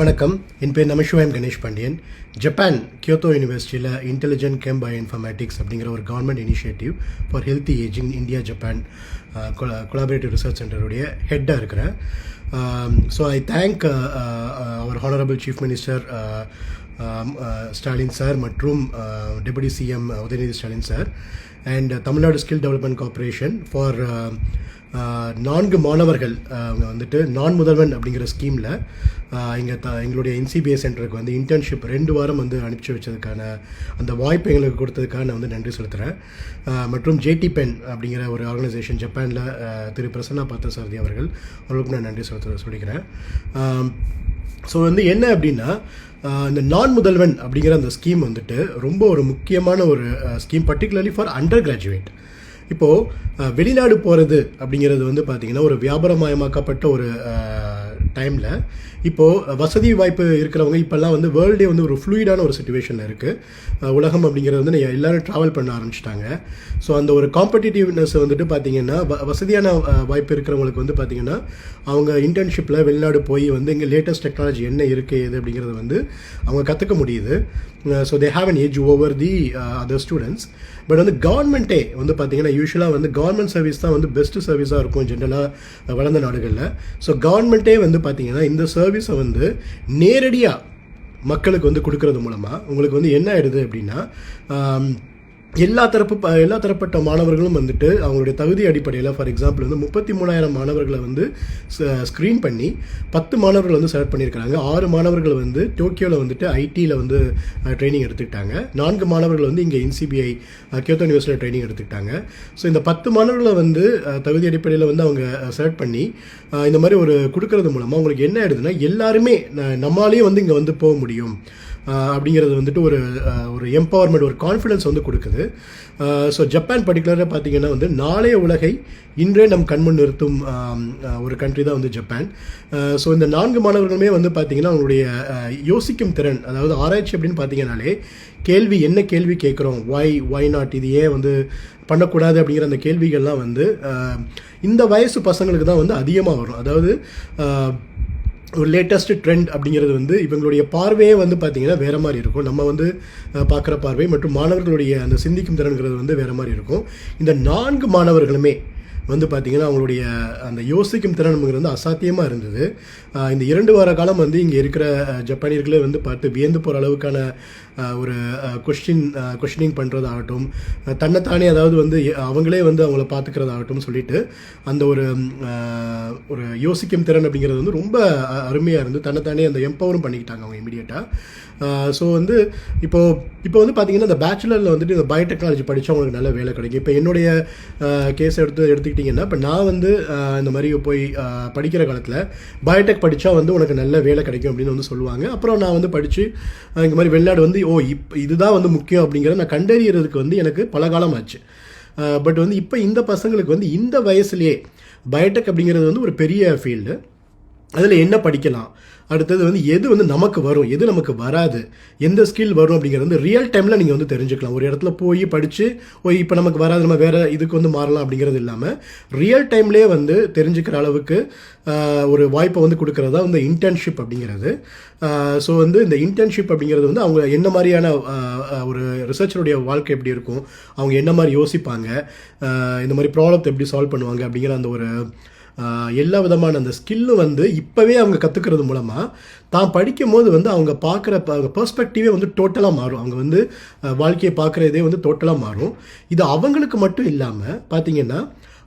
வணக்கம். என் பேர் நமசிவாயம் கணேஷ் பாண்டியன். ஜப்பான் கியோத்தோ யூனிவர்சிட்டியில் இன்டெலிஜென்ட் கேம் பயோ இன்ஃபர்மேட்டிக்ஸ் அப்படிங்கிற ஒரு government initiative for healthy ageing India Japan collaborative research சென்டருடைய ஹெட்டாக இருக்கிறேன். So I thank our honourable chief minister Stalin sir மற்றும் deputy CM Udhayanidhi Stalin sir. And Tamil Nadu skill development corporation for நான்கு மாணவர்கள் அவங்க வந்துட்டு நான் முதல்வன் அப்படிங்கிற ஸ்கீமில் இங்கே த எங்களுடைய என்சிபிஏ சென்டருக்கு வந்து இன்டர்ன்ஷிப் ரெண்டு வாரம் வந்து அனுப்பிச்சி வச்சதுக்கான அந்த வாய்ப்பு எங்களுக்கு கொடுத்ததுக்காக நான் வந்து நன்றி செலுத்துகிறேன் மற்றும் ஜேடி பென் அப்படிங்கிற ஒரு ஆர்கனைசேஷன் ஜப்பானில் திரு பிரசன்னா பார்த்தசாரதி அவர்கள் அவர்களுக்கும் நான் நன்றி செலுத்த சொல்லிக்கிறேன். ஸோ வந்து என்ன அப்படின்னா இந்த நான் முதல்வன் அப்படிங்கிற அந்த ஸ்கீம் வந்துட்டு ரொம்ப ஒரு முக்கியமான ஒரு scheme particularly for undergraduate இப்போது வெளிநாடு போகிறது அப்படிங்கிறது வந்து பார்த்திங்கன்னா ஒரு வியாபாரமயமாக்கப்பட்ட ஒரு டைமில் இப்போது வசதி வாய்ப்பு இருக்கிறவங்க இப்போல்லாம் வந்து வேர்ல்டே வந்து ஒரு ஃப்ளூயிடான ஒரு சுச்சுவேஷனில் இருக்குது உலகம் அப்படிங்கிறது வந்து எல்லோரும் எல்லாரும் ட்ராவல் பண்ண ஆரம்பிச்சிட்டாங்க. ஸோ அந்த ஒரு காம்படிட்டிவ்னஸ் வந்துட்டு பார்த்தீங்கன்னா வ வசதியான வாய்ப்பு இருக்கிறவங்களுக்கு வந்து பார்த்திங்கன்னா அவங்க இன்டர்ன்ஷிப்பில் வெளிநாடு போய் வந்து இங்கே லேட்டஸ்ட் டெக்னாலஜி என்ன இருக்குது எது அப்படிங்கிறது வந்து அவங்க கற்றுக்க முடியுது. So they have an age over the other students but வந்து கவர்மெண்ட்டே வந்து பார்த்திங்கன்னா யூஸ்வலாக வந்து கவர்மெண்ட் சர்வீஸ் தான் வந்து பெஸ்ட்டு சர்வீஸாக இருக்கும் ஜென்ரலாக வளர்ந்த நாடுகளில். ஸோ கவர்மெண்ட்டே வந்து பார்த்தீங்கன்னா இந்த சர்வீஸை வந்து நேரடியாக மக்களுக்கு வந்து கொடுக்கறது மூலமாக உங்களுக்கு வந்து என்ன ஆயிடுது அப்படின்னா எல்லா தரப்பு ப- எல்லா தரப்பட்ட மாணவர்களும் வந்துட்டு அவங்களுடைய தகுதி அடிப்படையில் ஃபார் எக்ஸாம்பிள் வந்து முப்பத்தி மூணாயிரம் மாணவர்களை வந்து ஸ்க்ரீன் பண்ணி பத்து மாணவர்கள் வந்து செலக்ட் பண்ணியிருக்காங்க ஆறு மாணவர்கள் வந்து டோக்கியோவில் வந்துட்டு ஐடியில் வந்து ட்ரைனிங் எடுத்துக்கிட்டாங்க. நான்கு மாணவர்கள் வந்து இங்கே இன்சிபிஐ கியோத்தோ யூனிவர்சிட்டியில் ட்ரைனிங் எடுத்துக்கிட்டாங்க. ஸோ இந்த பத்து மாணவர்களை வந்து தகுதி அடிப்படையில் வந்து அவங்க செலக்ட் பண்ணி இந்த மாதிரி ஒரு கொடுக்கறது மூலமாக அவங்களுக்கு என்ன ஆயிடுதுன்னா எல்லாருமே ந- வந்து இங்கே வந்து போக முடியும். அப்படிங்கிறது வந்துட்டு ஒரு ஒரு எம்பவர்மெண்ட் ஒரு கான்ஃபிடன்ஸ் வந்து கொடுக்குது. ஸோ ஜப்பான் பர்டிகுலராக பார்த்தீங்கன்னா வந்து நாளைய உலகை இன்றே நம் கண்முன் நிறுத்தும் ஒரு கண்ட்ரி தான் வந்து ஜப்பான் ஸோ இந்த நான்கு மாணவர்களுமே வந்து பார்த்தீங்கன்னா அவங்களுடைய யோசிக்கும் திறன் அதாவது ஆராய்ச்சி அப்படின்னு பார்த்தீங்கன்னாலே கேள்வி என்ன கேள்வி கேட்குறோம்? ஒய் ஒய் நாட் இது ஏன் வந்து பண்ணக்கூடாது அப்படிங்கிற அந்த கேள்விகள்லாம் வந்து இந்த வயசு பசங்களுக்கு தான் வந்து அதிகமாக வரும். அதாவது ஒரு லேட்டஸ்ட் ட்ரெண்ட் அப்படிங்கிறது வந்து இவங்களுடைய பார்வையே வந்து பார்த்தீங்கன்னா வேற மாதிரி இருக்கும். நம்ம வந்து பார்க்குற பார்வை மற்றும் மாணவர்களுடைய அந்த சிந்திக்கும் திறன்கிறது வந்து வேறு மாதிரி இருக்கும். இந்த நான்கு மாணவர்களுமே வந்து பார்த்திங்கன்னா அவங்களுடைய அந்த யோசிக்கும் திறனுங்கிறது வந்து அசாத்தியமாக இருந்தது. இந்த இரண்டு வார காலம் வந்து இங்கே இருக்கிற ஜப்பானியர்களே வந்து பார்த்து வியந்து போகிற அளவுக்கான ஒரு கொஸ்டின் கொஷினிங் பண்ணுறதாகட்டும் தன்னைத்தானே அதாவது வந்து அவங்களே வந்து அவங்கள பார்த்துக்கிறதாகட்டும் சொல்லிட்டு அந்த ஒரு ஒரு யோசிக்கும் திறன் அப்படிங்கிறது வந்து ரொம்ப அருமையாக இருந்து தன்னைத்தானே அந்த எம்பவரும் பண்ணிக்கிட்டாங்க அவங்க இமீடியட்டாக ஸோ வந்து இப்போ இப்போ வந்து பார்த்தீங்கன்னா இந்த பேச்சுலரில் வந்துட்டு இந்த பயோடெக்னாலஜி படித்தா அவங்களுக்கு நல்ல வேலை கிடைக்கும். இப்போ என்னுடைய கேஸ் எடுத்து எடுத்துக்கிட்டிங்கன்னா இப்போ நான் வந்து இந்த மாதிரி போய் படிக்கிற காலத்தில் பயோடெக் படித்தா வந்து உனக்கு நல்ல வேலை கிடைக்கும் அப்படின்னு வந்து சொல்லுவாங்க. அப்புறம் நான் வந்து படித்து இந்த மாதிரி வெளிநாடு வந்து ஓ இப் இதுதான் வந்து முக்கியம் அப்படிங்கிறத நான் கண்டறியறதுக்கு வந்து எனக்கு பல காலம் ஆச்சு பட் வந்து இப்போ இந்த பசங்களுக்கு வந்து இந்த வயசுலேயே பயோடெக் அப்படிங்கிறது வந்து ஒரு பெரிய ஃபீல்டு. அதில் என்ன படிக்கலாம்? அடுத்தது வந்து எது வந்து நமக்கு வரும் எது நமக்கு வராது எந்த ஸ்கில் வரும் அப்படிங்கிறது வந்து ரியல் டைமில் நீங்கள் வந்து தெரிஞ்சுக்கலாம். ஒரு இடத்துல போய் படித்து ஓ இப்போ நமக்கு வராது நம்ம வேறு இதுக்கு வந்து மாறலாம் அப்படிங்கிறது இல்லாமல் ரியல் டைம்லேயே வந்து தெரிஞ்சுக்கிற அளவுக்கு ஒரு வாய்ப்பை வந்து கொடுக்கறது தான் வந்து இன்டர்ன்ஷிப் அப்படிங்கிறது. ஸோ வந்து இந்த இன்டர்ன்ஷிப் அப்படிங்கிறது வந்து அவங்க என்ன மாதிரியான ஒரு ரிசர்ச்சருடைய வாழ்க்கை எப்படி இருக்கும் அவங்க என்ன மாதிரி யோசிப்பாங்க இந்த மாதிரி ப்ராப்ளத்தை எப்படி சால்வ் பண்ணுவாங்க அப்படிங்கிற அந்த ஒரு எல்லா விதமான அந்த ஸ்கில்லும் வந்து இப்போவே அவங்க கற்றுக்கிறது மூலமாக தான் படிக்கும் போது வந்து அவங்க பார்க்குற பர்ஸ்பெக்டிவே வந்து டோட்டலாக மாறும். அவங்க வந்து வாழ்க்கையை பார்க்குற இதே வந்து டோட்டலாக மாறும். இது அவங்களுக்கு மட்டும் இல்லாமல் பார்த்தீங்கன்னா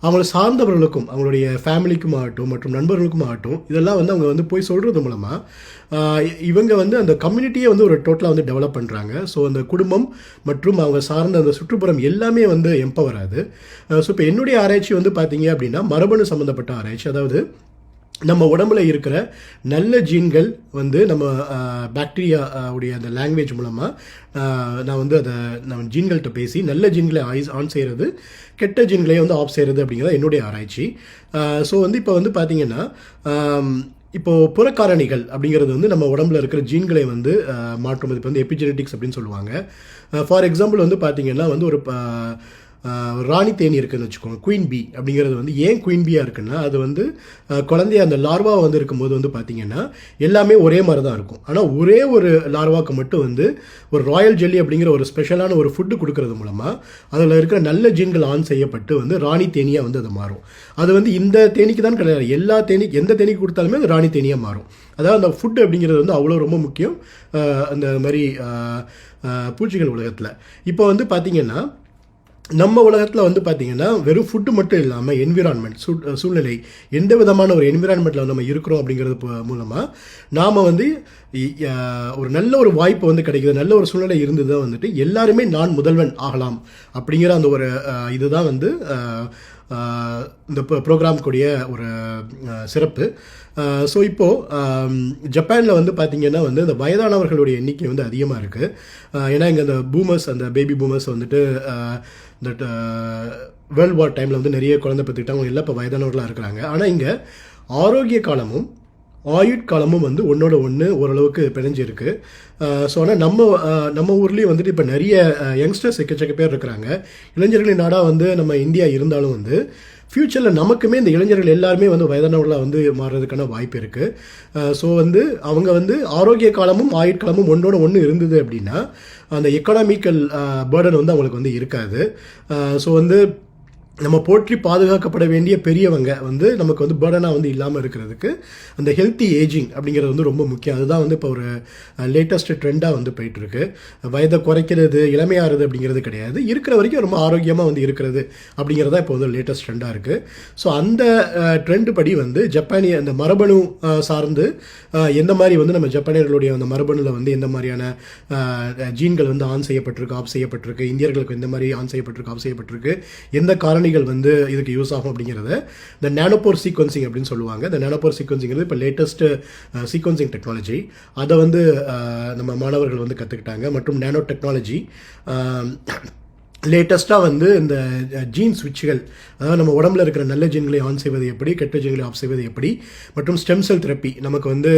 அவங்கள சார்ந்தவர்களுக்கும் அவங்களுடைய ஃபேமிலிக்கும் ஆகட்டும் மற்றும் நண்பர்களுக்கும் ஆகட்டும் இதெல்லாம் வந்து அவங்க வந்து போய் சொல்கிறது மூலமாக இவங்க வந்து அந்த கம்யூனிட்டியே வந்து ஒரு டோட்டலாக வந்து டெவலப் பண்ணுறாங்க ஸோ அந்த குடும்பம் மற்றும் அவங்க சார்ந்த அந்த சுற்றுப்புறம் எல்லாமே வந்து எம்பவர் ஆகுது. ஸோ இப்போ என்னுடைய ஆராய்ச்சி வந்து பார்த்தீங்க அப்படின்னா மரபணு சம்மந்தப்பட்ட ஆராய்ச்சி. அதாவது நம்ம உடம்புல இருக்கிற நல்ல ஜீன்கள் வந்து நம்ம பாக்டீரியா உடைய அந்த லாங்குவேஜ் மூலமாக நான் வந்து அதை நம்ம ஜீன்கள்கிட்ட பேசி நல்ல ஜீன்களை ஆய்ஸ் ஆன் செய்கிறது கெட்ட ஜீன்களை வந்து ஆஃப் செய்கிறது அப்படிங்கிறத என்னுடைய ஆராய்ச்சி. ஸோ வந்து இப்போ வந்து பார்த்திங்கன்னா இப்போது புறக்காரணிகள் அப்படிங்கிறது வந்து நம்ம உடம்புல இருக்கிற ஜீன்களை வந்து மாற்றும். இப்போ வந்து எபிஜெனட்டிக்ஸ் அப்படின்னு சொல்லுவாங்க. ஃபார் எக்ஸாம்பிள் வந்து பார்த்திங்கன்னா வந்து ஒரு ராணி தேனி இருக்குதுன்னு வச்சுக்கோங்க குயின் பி அப்படிங்கிறது வந்து ஏன் குயின் பியாக இருக்குன்னா அது வந்து குழந்தைய அந்த லார்வா வந்து இருக்கும்போது வந்து பார்த்தீங்கன்னா எல்லாமே ஒரே மாதிரி தான் இருக்கும். ஆனால் ஒரே ஒரு லார்வாக்கு மட்டும் வந்து ஒரு ராயல் ஜெல்லி அப்படிங்கிற ஒரு ஸ்பெஷலான ஒரு ஃபுட்டு கொடுக்கறது மூலமாக அதில் இருக்கிற நல்ல ஜீன்கள் ஆன் செய்யப்பட்டு வந்து ராணி தேனியாக வந்து அது மாறும். அது வந்து இந்த தேனிக்கு தான் கிடையாது. எல்லா தேனி எந்த தேனிக்கு கொடுத்தாலுமே அது ராணி தேனியாக மாறும். அதாவது அந்த ஃபுட் அப்படிங்கிறது வந்து அவ்வளோ ரொம்ப முக்கியம் அந்த மாதிரி பூச்சிகள் உலகத்தில். இப்போ வந்து பார்த்திங்கன்னா நம்ம உலகத்தில் வந்து பார்த்தீங்கன்னா வெறும் ஃபுட்டு மட்டும் இல்லாமல் என்விரான்மெண்ட் சூ சூழ்நிலை எந்த விதமான ஒரு என்விரான்மெண்ட்டில் நம்ம இருக்கிறோம் அப்படிங்கிறது மூலமாக நாம் வந்து ஒரு நல்ல ஒரு வாய்ப்பு வந்து கிடைக்குது நல்ல ஒரு சூழ்நிலை இருந்தது தான் வந்துட்டு எல்லாருமே நான் முதல்வன் ஆகலாம் அப்படிங்கிற அந்த ஒரு இதுதான் வந்து இந்த ப்ரோக்ராம்க்குடைய ஒரு சிறப்பு. ஸோ இப்போது ஜப்பானில் வந்து பார்த்திங்கன்னா வந்து இந்த வயதானவர்களுடைய எண்ணிக்கை வந்து அதிகமாக இருக்குது ஏன்னா இங்கே அந்த பூமர்ஸ் அந்த பேபி பூமர்ஸ் வந்துட்டு இந்த வேர்ல்டு வார் டைமில் வந்து நிறைய குழந்தை பெற்றுக்கிட்டவங்க எல்லாம் இப்போ வயதானவர்களாக இருக்கிறாங்க. ஆனால் இங்கே ஆரோக்கிய காலமும் ஆயுட்காலமும் வந்து ஒன்றோட ஒன்று ஓரளவுக்கு பிணைஞ்சிருக்கு. ஸோ ஆனால் நம்ம நம்ம ஊர்லேயும் வந்துட்டு இப்போ நிறைய யங்ஸ்டர்ஸ் எக்கச்சக்க பேர் இருக்கிறாங்க. இளைஞர்களின் நாடாக வந்து நம்ம இந்தியா இருந்தாலும் வந்து ஃப்யூச்சரில் நமக்குமே இந்த இளைஞர்கள் எல்லாருமே வந்து வயதானவர்களாக வந்து மாறுறதுக்கான வாய்ப்பு இருக்குது ஸோ வந்து அவங்க வந்து ஆரோக்கிய காலமும் ஆயுட்காலமும் ஒன்றோட ஒன்று இருந்தது அப்படின்னா அந்த எக்கனாமிக்கல் பேர்டன் வந்து அவங்களுக்கு வந்து இருக்காது. ஸோ வந்து நம்ம போற்றி பாதுகாக்கப்பட வேண்டிய பெரியவங்க வந்து நமக்கு வந்து பேர்டனாக வந்து இல்லாமல் இருக்கிறதுக்கு அந்த ஹெல்த்தி ஏஜிங் அப்படிங்கிறது வந்து ரொம்ப முக்கியம். அதுதான் வந்து இப்போ ஒரு லேட்டஸ்ட் ட்ரெண்டாக வந்து போயிட்டுருக்கு. வயதை குறைக்கிறது இளமையாகிறது அப்படிங்கிறது கிடையாது. இருக்கிற வரைக்கும் ரொம்ப ஆரோக்கியமாக வந்து இருக்கிறது அப்படிங்கிறதா இப்போ வந்து லேட்டஸ்ட் ட்ரெண்டாக இருக்குது ஸோ அந்த ட்ரெண்ட் படி வந்து ஜப்பானிய அந்த மரபணு சார்ந்து எந்த மாதிரி வந்து நம்ம ஜப்பானியர்களுடைய அந்த மரபணுவில் வந்து எந்த மாதிரியான ஜீன்கள் வந்து ஆன் செய்யப்பட்டிருக்கு ஆஃப் செய்யப்பட்டிருக்கு இந்தியர்களுக்கு எந்த மாதிரி ஆன் செய்யப்பட்டிருக்கு ஆஃப் செய்யப்பட்டிருக்கு எந்த காரணம் காரணிகள் வந்து இதுக்கு யூஸ் ஆகும் அப்படிங்கிறத. இந்த நேனோபோர் சீக்வன்சிங் அப்படின்னு சொல்லுவாங்க. இந்த நேனோபோர் சீக்வன்சிங்கிறது இப்போ லேட்டஸ்ட் சீக்வன்சிங் டெக்னாலஜி அதை வந்து நம்ம மாணவர்கள் வந்து கற்றுக்கிட்டாங்க மற்றும் நானோ டெக்னாலஜி லேட்டஸ்ட்டாக வந்து இந்த ஜீன் சுவிட்சுகள் அதாவது நம்ம உடம்புல இருக்கிற நல்ல ஜீன்களை ஆன் செய்வது எப்படி கெட்ட ஜீன்களை ஆஃப் செய்வது எப்படி மற்றும் ஸ்டெம் செல் தெரப்பி நமக்கு வந்து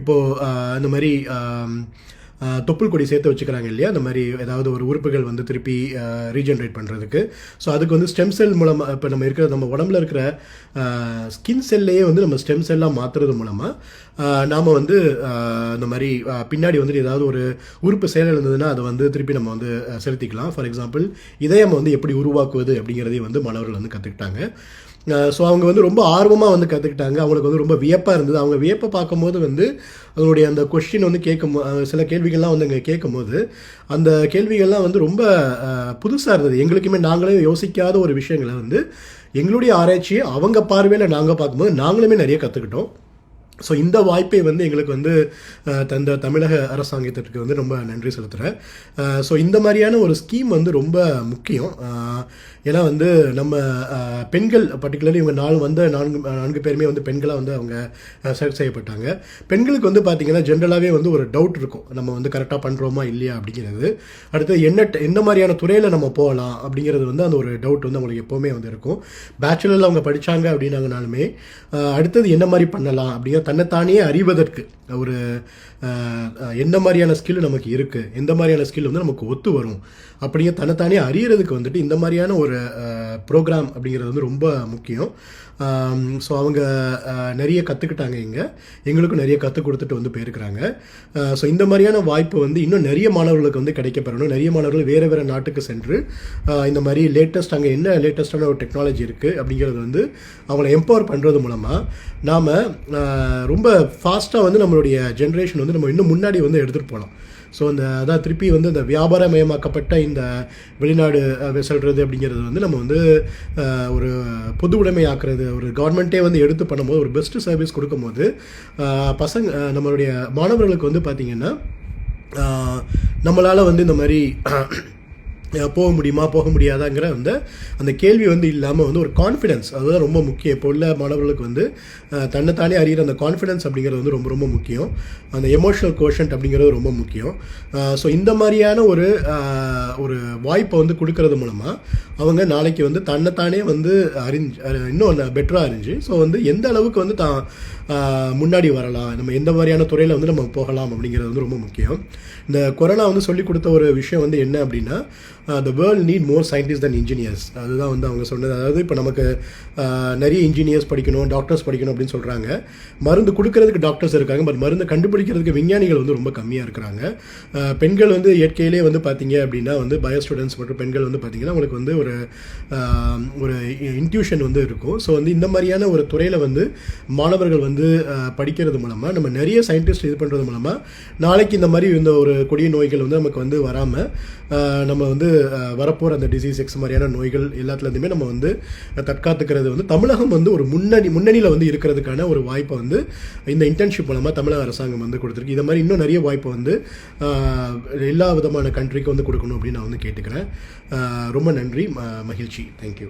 இப்போது இந்த மாதிரி தொப்புள் கொடி சேர்த்து வச்சுக்கிறாங்க இல்லையா? அந்த மாதிரி ஏதாவது ஒரு உறுப்புகள் வந்து திருப்பி ரீஜென்ரேட் பண்ணுறதுக்கு ஸோ அதுக்கு வந்து ஸ்டெம் செல் மூலமாக இப்போ நம்ம இருக்கிற நம்ம உடம்புல இருக்கிற ஸ்கின் செல்லையே வந்து நம்ம ஸ்டெம் செல்லாக மாற்றுறது மூலமாக நாம் வந்து இந்த மாதிரி பின்னாடி வந்துட்டு ஏதாவது ஒரு உறுப்பு செயல் இருந்ததுன்னா அதை வந்து திருப்பி நம்ம வந்து செலுத்திக்கலாம். ஃபார் எக்ஸாம்பிள் இதயம் வந்து எப்படி உருவாக்குவது அப்படிங்கிறதையும் வந்து மாணவர்கள் வந்து கற்றுக்கிட்டாங்க ஸோ அவங்க வந்து ரொம்ப ஆர்வமாக வந்து கற்றுக்கிட்டாங்க அவங்களுக்கு வந்து ரொம்ப வியப்பாக இருந்தது. அவங்க வியப்பை பார்க்கும்போது வந்து அதனுடைய அந்த கொஸ்டின் வந்து கேட்கும் சில கேள்விகள்லாம் வந்து அங்கே கேட்கும்போது அந்த கேள்விகள்லாம் வந்து ரொம்ப புதுசாக இருந்தது. எங்களுக்குமே நாங்களே யோசிக்காத ஒரு விஷயங்களை வந்து எங்களுடைய ஆராய்ச்சியை அவங்க பார்வையில் நாங்கள் பார்க்கும்போது நாங்களுமே நிறைய கற்றுக்கிட்டோம் ஸோ இந்த வாய்ப்பை வந்து எங்களுக்கு வந்து தந்த தமிழக அரசாங்கத்திற்கு வந்து ரொம்ப நன்றி செலுத்துகிறேன் ஸோ இந்த மாதிரியான ஒரு ஸ்கீம் வந்து ரொம்ப முக்கியம். ஏன்னா வந்து நம்ம பெண்கள் பர்டிகுலர்லி இவங்க நாலு வந்த நான்கு நான்கு பேருமே வந்து பெண்களாக வந்து அவங்க செலக்ட் செய்யப்பட்டாங்க. பெண்களுக்கு வந்து பார்த்திங்கன்னா ஜென்ரலாகவே வந்து ஒரு டவுட் இருக்கும். நம்ம வந்து கரெக்டாக பண்ணுறோமா இல்லையா அப்படிங்கிறது. அடுத்து என்ன எந்த மாதிரியான துறையில் நம்ம போகலாம் அப்படிங்கிறது வந்து அந்த ஒரு டவுட் வந்து அவங்களுக்கு எப்போவுமே வந்து இருக்கும். பேச்சுலரில் அவங்க படித்தாங்க அப்படின்னாங்கனாலுமே அடுத்தது என்ன மாதிரி பண்ணலாம் அப்படிங்கிற தன்னைத்தானே அறிவதற்கு. ஒரு எந்த மாதிரியான ஸ்கில் நமக்கு இருக்குது எந்த மாதிரியான ஸ்கில் வந்து நமக்கு ஒத்து வரும் அப்படிங்க தன்னைத்தானே அறியறதுக்கு வந்துட்டு இந்த மாதிரியான ஒரு ப்ரோக்ராம் அப்படிங்கிறது வந்து ரொம்ப முக்கியம். Um, ஸோ அவங்க uh, நிறைய கற்றுக்கிட்டாங்க இங்கே. எங்களுக்கும் நிறைய கற்றுக் கொடுத்துட்டு வந்து போயிருக்கிறாங்க. Uh, ஸோ இந்த மாதிரியான வாய்ப்பு வந்து இன்னும் நிறைய மாணவர்களுக்கு வந்து கிடைக்கப்பெறணும். நிறைய மாணவர்கள் வேறு வேறு நாட்டுக்கு சென்று uh, இந்த மாதிரி லேட்டஸ்ட் அங்கே என்ன லேட்டஸ்டான ஒரு டெக்னாலஜி இருக்குது அப்படிங்கிறது வந்து அவங்கள எம்பவர் பண்ணுறது மூலமாக நாம் ரொம்ப ஃபாஸ்ட்டாக வந்து நம்மளுடைய ஜென்ரேஷன் வந்து நம்ம இன்னும் முன்னாடி வந்து எடுத்துகிட்டு போகலாம் ஸோ அந்த அதான் திருப்பி வந்து இந்த வியாபாரமயமாக்கப்பட்ட இந்த வெளிநாடு செல்வது அப்படிங்கிறது வந்து நம்ம வந்து ஒரு பொது உடைமையாக்குறது ஒரு கவர்மெண்ட்டே வந்து எடுத்து பண்ணும்போது ஒரு பெஸ்ட் சர்வீஸ் கொடுக்கும்போது பசங்க நம்மளுடைய மாணவர்களுக்கு வந்து பார்த்திங்கன்னா நம்மளால் வந்து இந்த மாதிரி போக முடியுமா போக முடியாதாங்கிற அந்த அந்த கேள்வி வந்து இல்லாமல் வந்து ஒரு கான்ஃபிடன்ஸ் அதுதான் ரொம்ப முக்கியம். இப்போ உள்ள மாணவர்களுக்கு வந்து தன்னைத்தானே அறிகிற அந்த கான்ஃபிடன்ஸ் அப்படிங்கிறது வந்து ரொம்ப ரொம்ப முக்கியம். அந்த எமோஷனல் கோஷன்ட் அப்படிங்கிறது ரொம்ப முக்கியம். ஸோ இந்த மாதிரியான ஒரு ஒரு வாய்ப்பை வந்து கொடுக்கறது மூலமாக அவங்க நாளைக்கு வந்து தன்னைத்தானே வந்து அறிஞ்சு இன்னும் பெட்டராக அறிஞ்சு ஸோ வந்து எந்த அளவுக்கு வந்து தான் முன்னாடி வரலாம் நம்ம எந்த மாதிரியான துறையில் வந்து நம்ம போகலாம் அப்படிங்கிறது வந்து ரொம்ப முக்கியம். இந்த கொரோனா வந்து சொல்லி கொடுத்த ஒரு விஷயம் வந்து என்ன அப்படின்னா the world need more scientist than engineers அதுதான் வந்து அவங்க சொன்னது. அதாவது இப்போ நமக்கு uh, நிறைய இன்ஜினியர்ஸ் படிக்கணும் டாக்டர்ஸ் படிக்கணும் அப்படின்னு சொல்கிறாங்க மருந்து கொடுக்கறதுக்கு டாக்டர்ஸ் இருக்காங்க. பட் மருந்து கண்டுபிடிக்கிறதுக்கு விஞ்ஞானிகள் வந்து ரொம்ப கம்மியாக இருக்கிறாங்க. Uh, பெண்கள் வந்து இயற்கையிலே வந்து பார்த்தீங்க அப்படின்னா வந்து பயோ ஸ்டூடெண்ட்ஸ் மற்றும் பெண்கள் வந்து பார்த்தீங்கன்னா உங்களுக்கு வந்து ஒரு um, ஒரு இன்ட்யூஷன் வந்து இருக்கும். ஸோ வந்து இந்த மாதிரியான ஒரு துறையில் வந்து மாணவர்கள் வந்து uh, படிக்கிறது மூலமாக நம்ம நிறைய சயின்டிஸ்ட் இது பண்ணுறது மூலமாக நாளைக்கு இந்த மாதிரி இந்த ஒரு கொடிய நோய்கள் வந்து நமக்கு வந்து வராமல் நம்ம வந்து வரப்போகிற அந்த டிசீஸ் எக்ஸ் மாதிரியான நோய்கள் எல்லாத்துலேருந்துமே நம்ம வந்து தற்காத்துக்கிறது வந்து தமிழகம் வந்து ஒரு முன்னணி முன்னணியில் வந்து இருக்கிறதுக்கான ஒரு வாய்ப்பை வந்து இந்த இன்டர்ன்ஷிப் மூலமாக தமிழக அரசாங்கம் வந்து கொடுத்துருக்கு. இதை மாதிரி இன்னும் நிறைய வாய்ப்பை வந்து எல்லா விதமான கண்ட்ரிக்கு வந்து கொடுக்கணும் அப்படின்னு நான் வந்து கேட்டுக்கிறேன். ரொம்ப நன்றி. ம- மகிழ்ச்சி. தேங்க்யூ